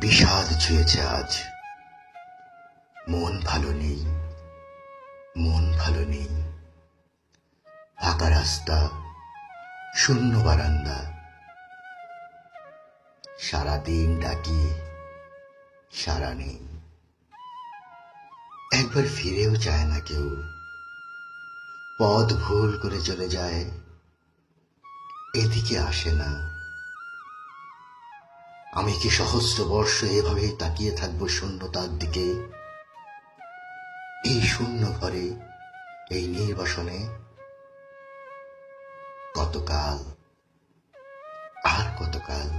বিষাদ ছুঁয়েছে আজ। মন ভালো নেই, মন ভালো নেই। ফাঁকা রাস্তা, শূন্য বারান্দা। সারাদিন ডাকি, সারা নেই। একবার ফিরেও চায় না কেউ। পথ ভুল করে চলে যায়, এদিকে আসে না। আমি কি সহস্র বর্ষ এভাবেই তাকিয়ে থাকব শূন্যতার দিকে? এই শূন্য ঘরে, এই নির্বাসনে কতকাল? আর কতকাল?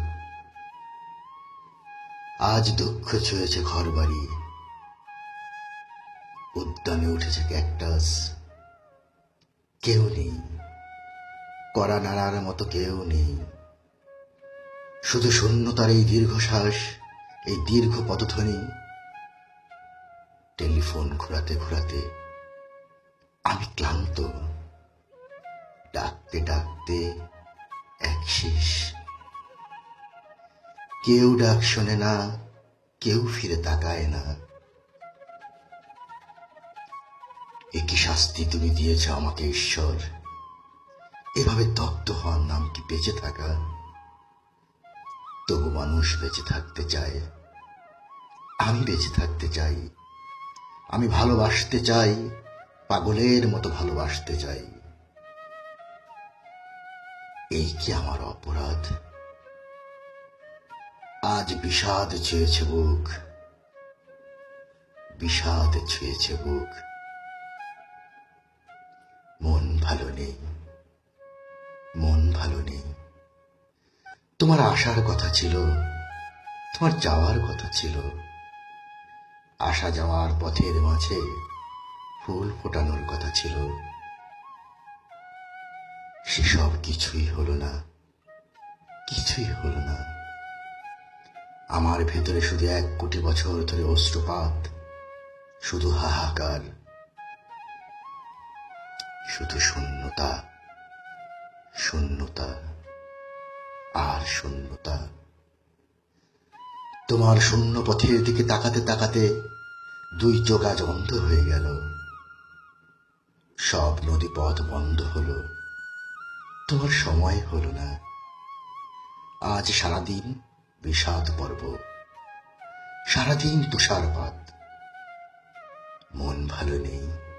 আজ দুঃখ ছুঁয়েছে ঘর বাড়ি উদ্যানে উঠেছে ক্যাকটাস। কেউ নেই। কড়া নাড়ার মতো কেউ নেই। শুধু শূন্যতার এই দীর্ঘশ্বাস, এই দীর্ঘ পদধ্বনি, টেলিফোন ঘোরাতে ঘোরাতে আমি ক্লান্ত। ডাকতে ডাকতে এক শেষ। কেউ ডাক শোনে না, কেউ ফিরে তাকায় না। একই শাস্তি তুমি দিয়েছ আমাকে, ঈশ্বর। এভাবে দগ্ধ হওয়ার নাম কি বেঁচে থাকা? তবু মানুষ বেঁচে থাকতে চায়। আমি বেঁচে থাকতে চাই। আমি ভালোবাসতে চাই। পাগলের মতো ভালোবাসতে চাই। এই কি আমার অপরাধ? আজ বিষাদ ছুঁয়েছে বুক। বিষাদ ছুঁয়েছে বুক। মন ভালো নেই। মন ভালো নেই। তোমার আসার কথা ছিল, তোমার যাওয়ার কথা ছিল। আসা যাওয়ার পথের মাঝে ফুল ফোটানোর কথা ছিল। সেসব কিছুই হলো না, কিছুই হলো না। আমার ভেতরে শুধু এক কোটি বছর ধরে অস্ত্রপাত শুধু হাহাকার, শুধু শূন্যতা শূন্যতা। আর শূন্যতা। তোমার শূন্য পথের দিকে তাকাতে তাকাতে দুই আজ অন্ধ হয়ে গেল। সব নদী পথ বন্ধ হলো। তোমার সময় হলো না। আজ সারাদিন বিষাদ পর্ব। সারাদিন তুষারপাত। মন ভালো নেই।